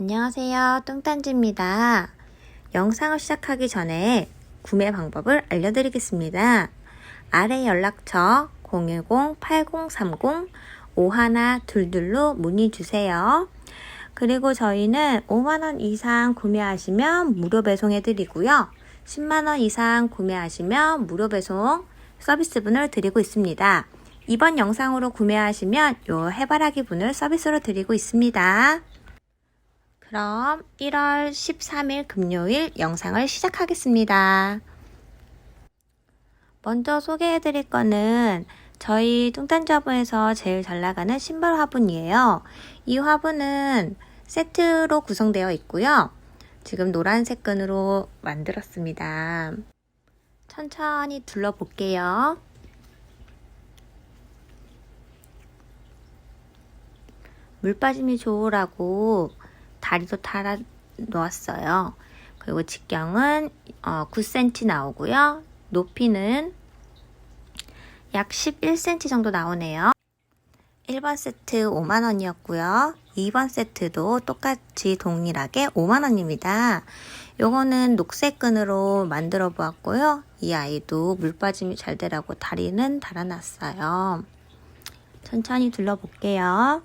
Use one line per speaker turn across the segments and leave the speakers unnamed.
안녕하세요. 뚱딴지입니다. 영상을 시작하기 전에 구매 방법을 알려드리겠습니다. 아래 연락처 010-8030-5122로 문의 주세요. 그리고 저희는 5만원 이상 구매하시면 무료 배송해드리고요. 10만원 이상 구매하시면 무료 배송 서비스분을 드리고 있습니다. 이번 영상으로 구매하시면 요 해바라기 분을 서비스로 드리고 있습니다. 그럼 1월 13일 금요일 영상을 시작하겠습니다. 먼저 소개해 드릴 거는 저희 뚱딴저분에서 제일 잘 나가는 신발 화분이에요. 이 화분은 세트로 구성되어 있고요. 지금 노란색 끈으로 만들었습니다. 천천히 둘러볼게요. 물 빠짐이 좋으라고 다리도 달아 놓았어요. 그리고 직경은 어, 9cm 나오고요. 높이는 약 11cm 정도 나오네요. 1번 세트 5만원이었고요. 2번 세트도 똑같이 동일하게 5만원입니다. 요거는 녹색 끈으로 만들어 보았고요. 이 아이도 물 빠짐이 잘 되라고 다리는 달아놨어요. 천천히 둘러볼게요.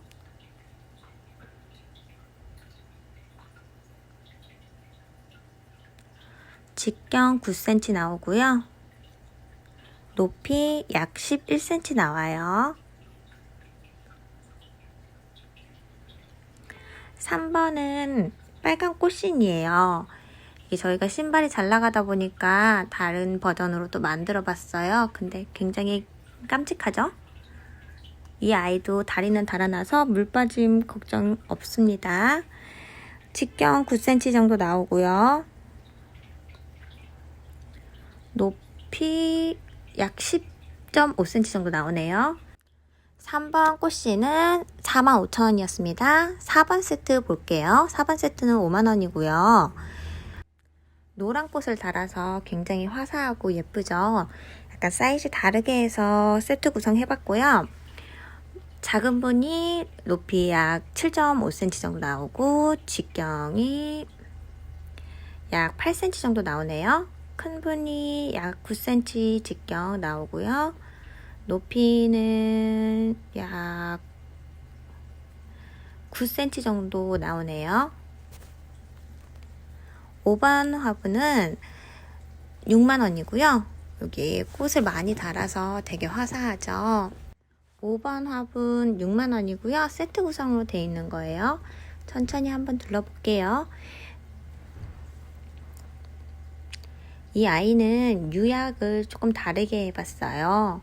직경 9cm 나오고요. 높이 약 11cm 나와요. 3번은 빨간 꽃신이에요. 저희가 신발이 잘 나가다 보니까 다른 버전으로 또 만들어 봤어요. 근데 굉장히 깜찍하죠? 이 아이도 다리는 달아나서 물 빠짐 걱정 없습니다. 직경 9cm 정도 나오고요. 높이 약 10.5cm 정도 나오네요. 3번 꽃씨는 45,000원이었습니다. 4번 세트 볼게요. 4번 세트는 5만원이고요. 노란 꽃을 달아서 굉장히 화사하고 예쁘죠? 약간 사이즈 다르게 해서 세트 구성해봤고요. 작은 분이 높이 약 7.5cm 정도 나오고 직경이 약 8cm 정도 나오네요. 큰 분이 약 9cm 직경 나오고요. 높이는 약 9cm 정도 나오네요. 5번 화분은 6만원이고요. 여기 꽃을 많이 달아서 되게 화사하죠. 5번 화분 6만원이고요. 세트 구성으로 되어 있는 거예요. 천천히 한번 둘러볼게요. 이 아이는 유약을 조금 다르게 해봤어요.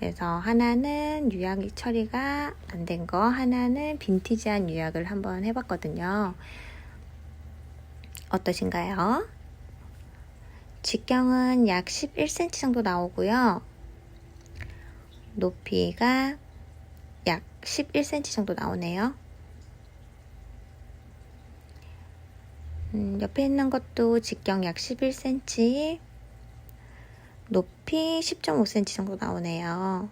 그래서 하나는 유약 처리가 안 된 거, 하나는 빈티지한 유약을 한번 해봤거든요. 어떠신가요? 직경은 약 11cm 정도 나오고요. 높이가 약 11cm 정도 나오네요. 음, 옆에 있는 것도 직경 약 11cm, 높이 10.5cm 정도 나오네요.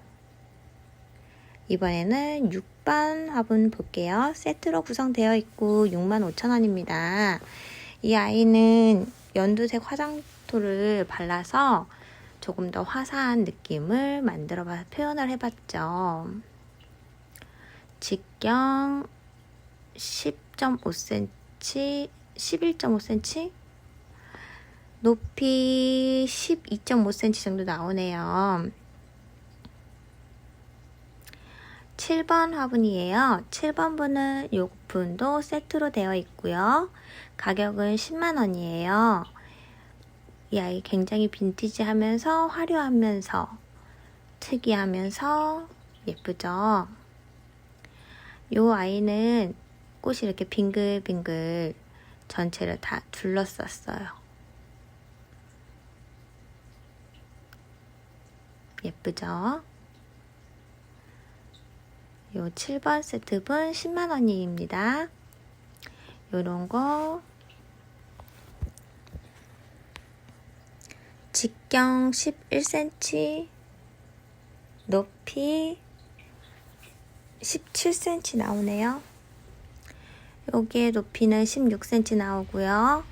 이번에는 6번 화분 볼게요. 세트로 구성되어 있고 65,000원입니다. 이 아이는 연두색 화장토를 발라서 조금 더 화사한 느낌을 만들어 봐 표현을 해봤죠. 직경 10.5cm, 11.5cm, 높이 12.5cm 정도 나오네요. 7번 화분이에요. 7번 분은 이 분도 세트로 되어 있고요. 가격은 10만원이에요. 이 아이 굉장히 빈티지 하면서 화려하면서 특이하면서 예쁘죠? 이 아이는 꽃이 이렇게 빙글빙글 전체를 다 둘러쌌어요. 예쁘죠? 요 7번 세트분 10만원입니다. 요런 거 직경 11cm 높이 17cm 나오네요. 여기에 높이는 16cm 나오고요.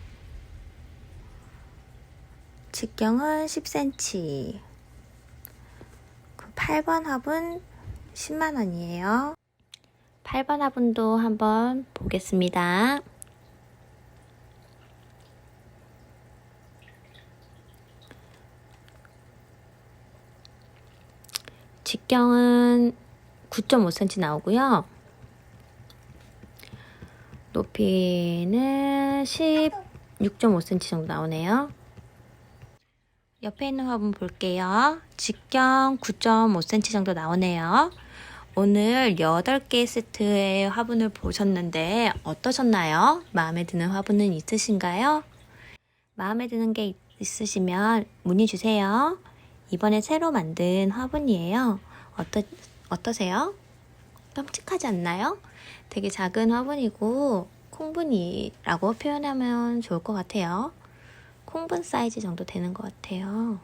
직경은 10cm. 그 8번 화분 10만원이에요. 8번 화분도 한번 보겠습니다. 직경은 9.5cm 나오고요. 높이는 16.5cm 정도 나오네요. 옆에 있는 화분 볼게요. 직경 9.5cm 정도 나오네요. 오늘 8개 세트의 화분을 보셨는데 어떠셨나요? 마음에 드는 화분은 있으신가요? 마음에 드는 게 있으시면 문의 주세요. 이번에 새로 만든 화분이에요. 어떠, 어떠세요? 깜찍하지 않나요? 되게 작은 화분이고 콩분이라고 표현하면 좋을 것 같아요. 콩분 사이즈 정도 되는 것 같아요.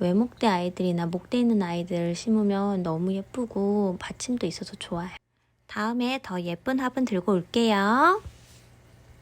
외목대 아이들이나 목대 있는 아이들 심으면 너무 예쁘고 받침도 있어서 좋아요. 다음에 더 예쁜 화분 들고 올게요.